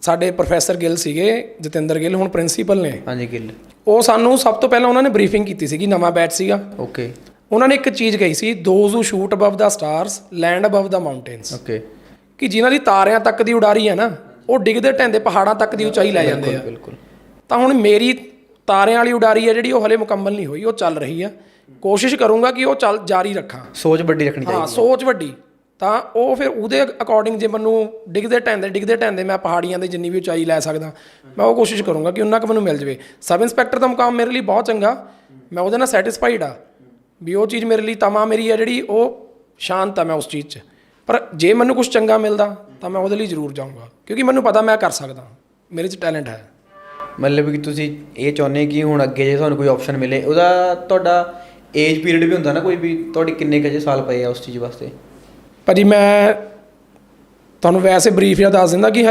ਸਾਡੇ ਪ੍ਰੋਫੈਸਰ ਗਿੱਲ ਸੀਗੇ ਜਤਿੰਦਰ ਗਿੱਲ ਹੁਣ ਪ੍ਰਿੰਸੀਪਲ ਨੇ। ਹਾਂਜੀ ਗਿੱਲ। ਉਹ ਸਾਨੂੰ ਸਭ ਤੋਂ ਪਹਿਲਾਂ ਉਹਨਾਂ ਨੇ ਬਰੀਫਿੰਗ ਕੀਤੀ ਸੀਗੀ ਨਵਾਂ ਬੈਚ ਸੀਗਾ। ਓਕੇ। ਉਹਨਾਂ ਨੇ ਇੱਕ ਚੀਜ਼ ਕਹੀ ਸੀ those who shoot above the stars land above the mountains okay. ਕਿ ਜਿਨ੍ਹਾਂ ਦੀ ਤਾਰਿਆਂ ਤੱਕ ਦੀ ਉਡਾਰੀ ਹੈ ਨਾ ਉਹ ਡਿੱਗਦੇ ਢਹਿੰਦੇ ਪਹਾੜਾਂ ਤੱਕ ਦੀ ਉਚਾਈ ਲੈ ਜਾਂਦੇ ਆ। ਬਿਲਕੁਲ ਤਾਂ ਹੁਣ ਮੇਰੀ ਤਾਰਿਆਂ ਵਾਲੀ ਉਡਾਰੀ ਹੈ ਜਿਹੜੀ ਉਹ ਹਲੇ ਮੁਕੰਮਲ ਨਹੀਂ ਹੋਈ ਉਹ ਚੱਲ ਰਹੀ ਆ। ਕੋਸ਼ਿਸ਼ ਕਰੂੰਗਾ ਕਿ ਉਹ ਚੱਲ ਜਾਰੀ ਰੱਖਾਂ। ਸੋਚ ਵੱਡੀ ਰੱਖਣੀ ਹਾਂ ਚਾਹੀਦੀ ਸੋਚ ਵੱਡੀ। ਤਾਂ ਉਹ ਫਿਰ ਉਹਦੇ ਅਕੋਰਡਿੰਗ ਜੇ ਮੈਨੂੰ ਡਿੱਗਦੇ ਟੈਂਦੇ ਡਿੱਗਦੇ ਟੈਂਦੇ ਮੈਂ ਪਹਾੜੀਆਂ ਦੇ ਜਿੰਨੀ ਵੀ ਉਚਾਈ ਲੈ ਸਕਦਾ, ਮੈਂ ਉਹ ਕੋਸ਼ਿਸ਼ ਕਰੂੰਗਾ ਕਿ ਉਹਨਾਂ ਕੁ ਮੈਨੂੰ ਮਿਲ ਜਵੇ। ਸਬ ਇੰਸਪੈਕਟਰ ਦਾ ਮੁਕਾਮ ਮੇਰੇ ਲਈ ਬਹੁਤ ਚੰਗਾ, ਮੈਂ ਉਹਦੇ ਨਾਲ ਸੈਟੀਸਫਾਈਡ ਆ ਵੀ ਉਹ ਚੀਜ਼ ਮੇਰੇ ਲਈ ਤਮਾ ਮੇਰੀ ਆ ਜਿਹੜੀ ਉਹ ਸ਼ਾਂਤ ਆ ਮੈਂ ਉਸ ਚੀਜ਼ 'ਚ। ਪਰ ਜੇ ਮੈਨੂੰ ਕੁਝ ਚੰਗਾ ਮਿਲਦਾ ਤਾਂ ਮੈਂ ਉਹਦੇ ਲਈ ਜ਼ਰੂਰ ਜਾਊਂਗਾ, ਕਿਉਂਕਿ ਮੈਨੂੰ ਪਤਾ ਮੈਂ ਕਰ ਸਕਦਾ, ਮੇਰੇ 'ਚ ਟੈਲੈਂਟ ਹੈ। ਮਤਲਬ ਕਿ ਤੁਸੀਂ ਇਹ ਚਾਹੁੰਦੇ ਕਿ ਹੁਣ ਅੱਗੇ ਜੇ ਤੁਹਾਨੂੰ ਕੋਈ ਆਪਸ਼ਨ ਮਿਲੇ, ਉਹਦਾ ਤੁਹਾਡਾ ਏਜ ਪੀਰੀਅਡ ਵੀ ਹੁੰਦਾ ਨਾ ਕੋਈ ਵੀ, ਤੁਹਾਡੀ ਕਿੰਨੇ ਕੁ ਜੇ ਸਾਲ ਪਏ ਆ ਉਸ ਚੀਜ਼ ਵਾਸਤੇ? ਭਾਜੀ ਮੈਂ ਤੁਹਾਨੂੰ ਵੈਸੇ ਬਰੀਫ ਜਿਹਾ ਦੱਸ ਦਿੰਦਾ ਕਿ